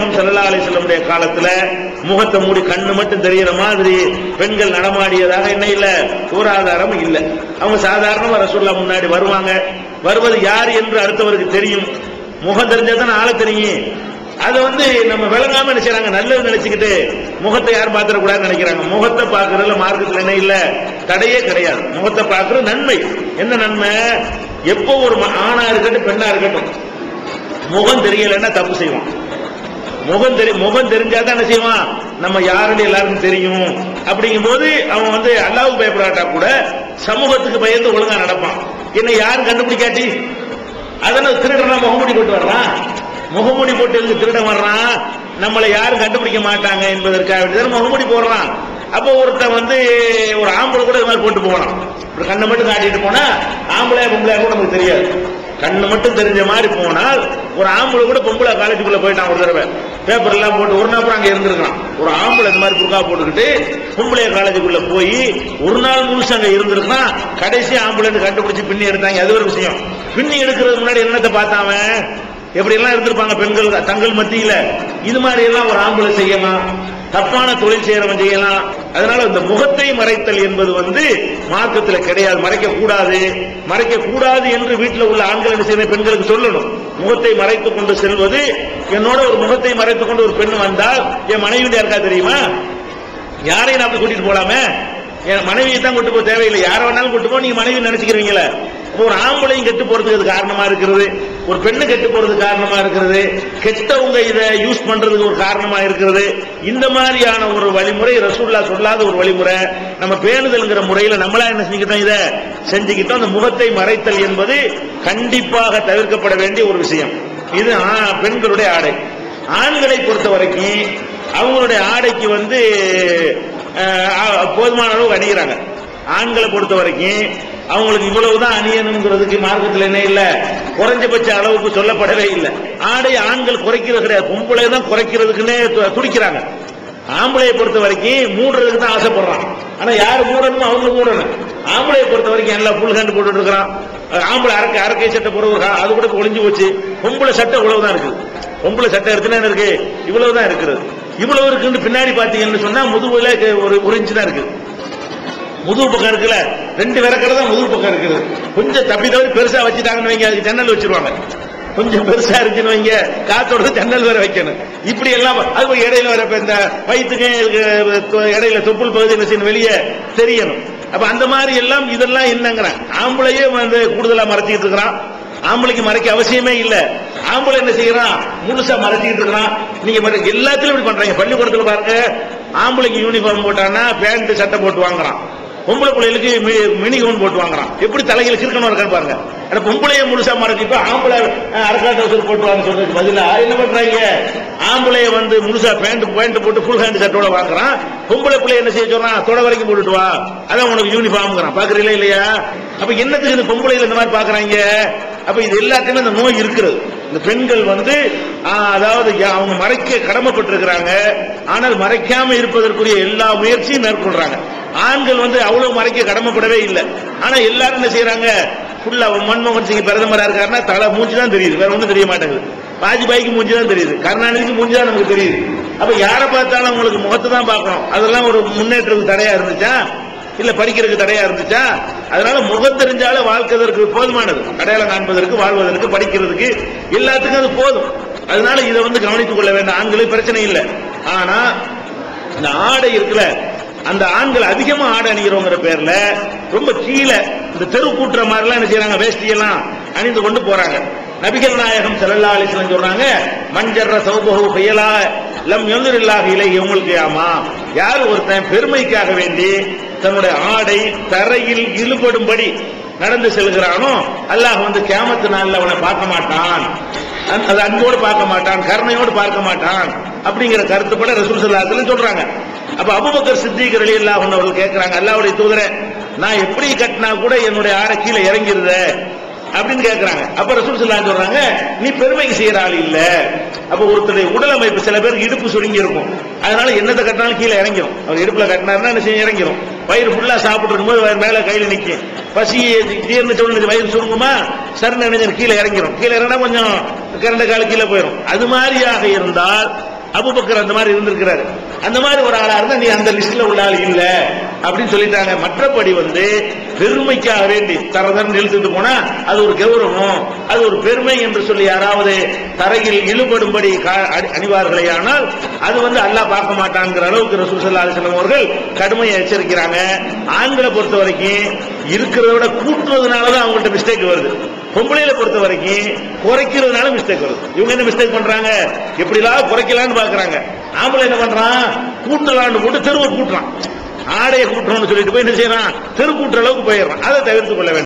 சல்லா அலிஸ்லமுடைய காலத்துல முகத்தை மூடி கண்ணு மட்டும் தெரியற மாதிரி பெண்கள் நடமாடியதாக என்ன இல்ல? சூராதாரம் இல்ல. அவங்க சாதாரணமா ரசூல்லா முன்னாடி வருவாங்க. வருவது யார் என்று அடுத்தவருக்கு தெரியும். முகம் தெரிஞ்சாதான் ஆள தெரியும். அதை வந்து நம்ம விளங்காம நினைச்சாங்க நல்லது நினைச்சுக்கிட்டு முகத்தை யாரும் பாத்திரக்கூடாதுன்னு நினைக்கிறாங்க. முகத்தை பார்க்கறதுல மார்க்கத்துல என்ன இல்ல? தடையே கிடையாது. முகத்தை பார்க்கறது நன்மை. என்ன நன்மை? எப்போ ஒரு ஆணா இருக்கட்டும் பெண்ணா இருக்கட்டும் முகம் தெரியலைன்னா தப்பு செய்வான். முகம் தெரி முகம் தெரிஞ்சாதான் என்ன செய்வான்? நம்ம யாருன்னு எல்லாருக்கும் தெரியும். அப்படிங்கும்போது அவன் வந்து அல்லாவுக்கு பயப்படாட்டா கூட சமூகத்துக்கு பயந்து ஒழுங்கா நடப்பான். என்ன யாரும் கண்டுபிடிக்காட்டி? அதனால திருடனா முகமூடி போட்டு வர்றான். முகமூடி போட்டு இருந்து திருடன் வர்றான்? நம்மளை யாரும் கண்டுபிடிக்க மாட்டாங்க என்பதற்காக வேண்டிதான் முகமூடி போடுறான். அப்போ ஒருத்தன் வந்து ஒரு ஆம்பளை கூட இது மாதிரி போட்டு போனான் ஒரு கண்ணை மட்டும் காட்டிட்டு போனா ஆம்பளையா பொம்பளையா கூட நமக்கு தெரியாது. கண்ணு மட்டும் தெரிஞ்ச மாதிரி போனால் ஒரு ஆம்பளை கூட பொம்பளை காலேஜுக்குள்ள போயிட்டான் ஒரு தடவை. பேப்பர் எல்லாம் போட்டு ஒரு நாள் அங்க இருந்திருக்கான் ஒரு ஆம்பளை இந்த மாதிரி புர்கா போட்டுக்கிட்டு பொம்பளை காலேஜுக்குள்ள போய் ஒரு நாள் முழுசு அங்க இருந்திருக்கான் கடைசி ஆம்பளைன்னு கண்டுபிடிச்சு பின்னி எடுத்தாங்க. அது ஒரு விஷயம். பின்னி எடுக்கிறதுக்கு முன்னாடி என்னத்தை பார்த்தாவன் எப்படி எல்லாம் இருந்திருப்பாங்க பெண்கள் தங்கள் மத்தியில? இது மாதிரி எல்லாம் ஒரு ஆம்பளை செய்யலாம். தப்பான தொழில் செய்யறவன் செய்யலாம். அதனால இந்த முகத்தை மறைத்தல் என்பது வந்து மார்க்கத்தில் கிடையாது. மறைக்க கூடாது. மறைக்க கூடாது என்று வீட்டில் உள்ள ஆண்கள் என்ன செய்ய பெண்களுக்கு சொல்லணும். முகத்தை மறைத்துக் கொண்டு செல்வது என்னோட ஒரு முகத்தை மறைத்துக் கொண்டு ஒரு பெண் வந்தால் என் மனைவி யாருக்கா தெரியுமா? யாரையும் நான் அப்படி கூட்டிட்டு போலாமே? என் மனைவியை தான் கூட்டு போக தேவையில்லை. யாரை வேணாலும் கூட்டு போ. நீங்க மனைவி நினைச்சுக்கிறீங்களே. ஒரு ஆம்பளையும் கெட்டு போறதுக்கு அது காரணமா இருக்கிறது? ஒரு பெண்ணு கெட்டு போறது காரணமா இருக்கிறது. கெட்டவங்க இதை யூஸ் பண்றதுக்கு ஒரு காரணமா இருக்கிறது. இந்த மாதிரியான ஒரு வழிமுறை ரசூல்லா சொல்லாத ஒரு வழிமுறை. நம்ம பேணுதல்ங்கிற முறையில நம்மளா என்ன செஞ்சுக்கிட்டோம் இதை? செஞ்சுக்கிட்டோம். அந்த முகத்தை மறைத்தல் என்பது கண்டிப்பாக தவிர்க்கப்பட வேண்டிய ஒரு விஷயம். இது ஆ- பெண்களுடைய ஆடை. ஆண்களை பொறுத்த வரைக்கும் அவங்களுடைய ஆடைக்கு வந்து போதுமான அளவு அணிகிறாங்க. ஆண்களை பொறுத்த வரைக்கும் அவங்களுக்கு இவ்வளவுதான் அணியணுங்கிறதுக்கு மார்க்கத்தில் என்ன இல்லை? குறைஞ்சபட்ச அளவுக்கு சொல்லப்படவே இல்லை. ஆடை ஆண்கள் குறைக்கிறது கிடையாது. பொம்பளை தான் குறைக்கிறதுக்குன்னே துடிக்கிறாங்க. ஆம்பளையை பொறுத்த வரைக்கும் மூடுறதுக்கு தான் ஆசைப்படுறான். ஆனா யார் மூடணுமோ அவங்க மூடணும். ஆம்பளையை பொறுத்த வரைக்கும் எல்லாம் ஃபுல் ஹேண்ட் போட்டுட்டு இருக்கிறான். ஆம்பளை அரக்க அரக்கை சட்டை போடுறது அது கூட ஒளிஞ்சு போச்சு. பொம்பளை சட்டை இவ்வளவுதான் இருக்கு. பொம்பளை சட்டை இருக்குன்னா என்ன இருக்கு? இவ்வளவுதான் இருக்கிறது. இவ்வளவு இருக்குன்னு பின்னாடி பாத்தீங்கன்னு சொன்னா முதுகுல ஒரு ஒரு தான் இருக்கு. முதுகு பக்கம் இருக்குல்ல? ரெண்டு விறக்கிறது தான் முதுகு பக்கம் இருக்குது. கொஞ்சம் தப்பி தவறி பெருசா வச்சுட்டாங்கன்னு வைங்க அதுக்கு ஜன்னல் வச்சிருவாங்க. கொஞ்சம் பெருசா இருந்துச்சுன்னு வைங்க காத்தோட ஜன்னல் வேற வைக்கணும். இப்படி எல்லாம் அது போய் இடையில வர இந்த வயிற்றுக்கு இடையில தொப்புள் பகுதி என்ன செய்யணும் வெளியே தெரியணும். அப்ப அந்த மாதிரி எல்லாம் இதெல்லாம் என்னங்கிறேன். ஆம்பளையே வந்து கூடுதலா மறைச்சிக்கிட்டு இருக்கிறான். ஆம்பளைக்கு மறைக்க அவசியமே இல்ல. ஆம்பளை என்ன செய்யறான்? முழுசா மறைச்சிக்கிட்டு இருக்கிறான். நீங்க எல்லாத்திலும் இப்படி பண்றாங்க. பள்ளிக்கூடத்துல பாருங்க ஆம்பளைக்கு யூனிஃபார்ம் போட்டான்னா பேண்ட் சட்டை போட்டு வாங்குறான். பொம்பளை பிள்ளைகளுக்கு மினி கவுன் போட்டு வாங்குறான். எப்படி தலைகள் கிறுக்கணும் இருக்கான்னு பாருங்க. ஆனா பொம்பளைய முழுசா மறைச்சு இப்ப ஆம்பளை அரக்கா டவுசர் போட்டு வாங்க சொல்றதுக்கு பதிலா என்ன பண்றாங்க? ஆம்பளைய வந்து முழுசா பேண்ட் பேண்ட் போட்டு ஃபுல் ஹேண்ட் சட்டோட வாங்குறான். பொம்பளை பிள்ளை என்ன செய்ய சொல்றான்? தொட வரைக்கும் போட்டுட்டு வா. அதான் உனக்கு யூனிஃபார்ம்ங்கிறான் பாக்குறீங்களா இல்லையா? அப்ப என்னத்துக்கு இந்த பொம்பளைல இந்த மாதிரி பாக்குறாங்க அப்ப இது எல்லாத்தையுமே இந்த நோய் இருக்கிறது இந்த பெண்கள் வந்து அதாவது அவங்க மறைக்க கடமைப்பட்டிருக்கிறாங்க. ஆனால் மறைக்காம இருப்பதற்குரிய எல்லா முயற்சியும் மேற்கொள்றாங்க. ஆண்கள் வந்து அவ்வளவு மறைக்க கடமைப்படவே இல்லை. ஆனா எல்லாரும் என்ன செய்யறாங்க ஃபுல்லா மன்மோகன் சிங் பிரதமரா இருக்காருன்னா தலை மூஞ்சி தான் தெரியுது. வேற ஒன்றும் தெரிய மாட்டேங்குது. வாஜ்பாய்க்கு மூஞ்சி தான் தெரியுது. கருணாநிதிக்கு மூஞ்சி தான் நமக்கு தெரியுது. அப்ப யாரை பார்த்தாலும் உங்களுக்கு முகத்தை தான் பார்க்கணும். அதெல்லாம் ஒரு முன்னேற்றத்துக்கு தடையா இருந்துச்சா? இல்ல படிக்கிறதுக்கு தடையா இருந்துச்சா? அதனால முகம் தெரிஞ்சாலே வாழ்க்கதற்கு போதுமானது. அடையாளம் காண்பதற்கு வாழ்வதற்கு படிக்கிறதுக்கு எல்லாத்துக்கும் அது போதும். அதனால இதை வந்து கவனித்துக் கொள்ள வேண்டாம். ஆண்களுக்கு பிரச்சனை இல்லை. ஆனா இந்த ஆடை இருக்குல்ல அந்த ஆண்கள் அதிகமா ஆடை அணிகிறோங்கிற பேர்ல ரொம்ப கீழே இந்த தெரு கூட்டுற மாதிரி எல்லாம் என்ன செய்யறாங்க வேஷ்டியெல்லாம் அணிந்து கொண்டு போறாங்க. நபிகள் நாயகம் செல்லல்லா அலைஹி சொல்றாங்க மஞ்சர்ற சௌபகு புயலா லம் எழுந்திரில்லாக இலைஹி யௌமுல் ஆமா யார் ஒருத்தன் பெருமைக்காக வேண்டி தன்னுடைய ஆடை தரையில் இழுபடும்படி நடந்து செல்கிறானோ அல்லாஹ் வந்து கேமத்து நாளில் அவனை பார்க்க மாட்டான். அது அன்போடு பார்க்க மாட்டான் கருணையோடு பார்க்க மாட்டான் அப்படிங்கிற கருத்துப்பட ரசூல் ஸல்லல்லாஹு சொல்றாங்க. அப்ப அபுபக்கர் சித்திகர் அலி அல்லாஹ் அவர்கள் கேட்கிறாங்க அல்லாவுடைய தூதரே நான் எப்படி கட்டினா கூட என்னுடைய ஆடை கீழே இறங்கிருத? அப்படின்னு கேட்கிறாங்க. அப்ப ரசூல் ஸல்லல்லாஹு சொல்றாங்க நீ பெருமைக்கு செய்யற ஆள் இல்லை. அப்ப ஒருத்தருடைய உடல் அமைப்பு சில பேருக்கு இடுப்பு சுருங்கி இருக்கும் அதனால என்னத்தை கட்டினாலும் கீழே இறங்கிடும் அவர் இடுப்புல கட்டினாருன்னா என்ன செய்யும்? இறங்கிரும். வயிறு ஃபுல்லா சாப்பிட்டு இருக்கும்போது வயிறு மேல கையில நிற்கும் பசி தீர்ந்து சொல்லி வயிறு சுருங்குமா? சரண நினைஞ்சு கீழே இறங்கிடும் கீழே இறங்கினா கொஞ்சம் கரண்ட கால கீழே போயிடும் அது மாதிரியாக இருந்தால் அபுபக்கர் அந்த மாதிரி இருந்திருக்கிறாரு. அந்த மாதிரி ஒரு ஆளா இருந்தா நீ அந்த லிஸ்ட்ல உள்ள ஆள் இல்ல அப்படின்னு சொல்லிட்டாங்க. மற்றபடி வந்து பெருமைக்காக வேண்டி தரதன் இழுத்துட்டு போனா அது ஒரு கௌரவம் அது ஒரு பெருமை என்று சொல்லி யாராவது தரையில் இழுபடும்படி அணி- அணிவார்களே ஆனால் அது வந்து அல்லா பார்க்க மாட்டாங்கிற அளவுக்கு ரசூசல்லா ஸல்லல்லாஹு அவர்கள் கடுமையை எச்சரிக்கிறாங்க. ஆண்களை பொறுத்த வரைக்கும் இருக்கிறத விட கூட்டுறதுனால தான் அவங்கள்ட்ட மிஸ்டேக் வருது. பொம்பளையில பொறுத்த வரைக்கும் குறைக்கிறதுனால மிஸ்டேக் வருது. இவங்க என்ன மிஸ்டேக் பண்றாங்க? எப்படிலாம் குறைக்கலாம்னு பாக்குறாங்க. ஆம்பளை என்ன பண்றான்? கூட்டலான்னு போட்டு தெருவை கூட்டுறான். ஆடையை கூட்டுறோம்னு சொல்லிட்டு போய் என்ன செய்யறான்? தெரு கூட்டுற அளவுக்கு போயிடுறான். அதை தவிர்த்து கொள்ள வேண்டும்.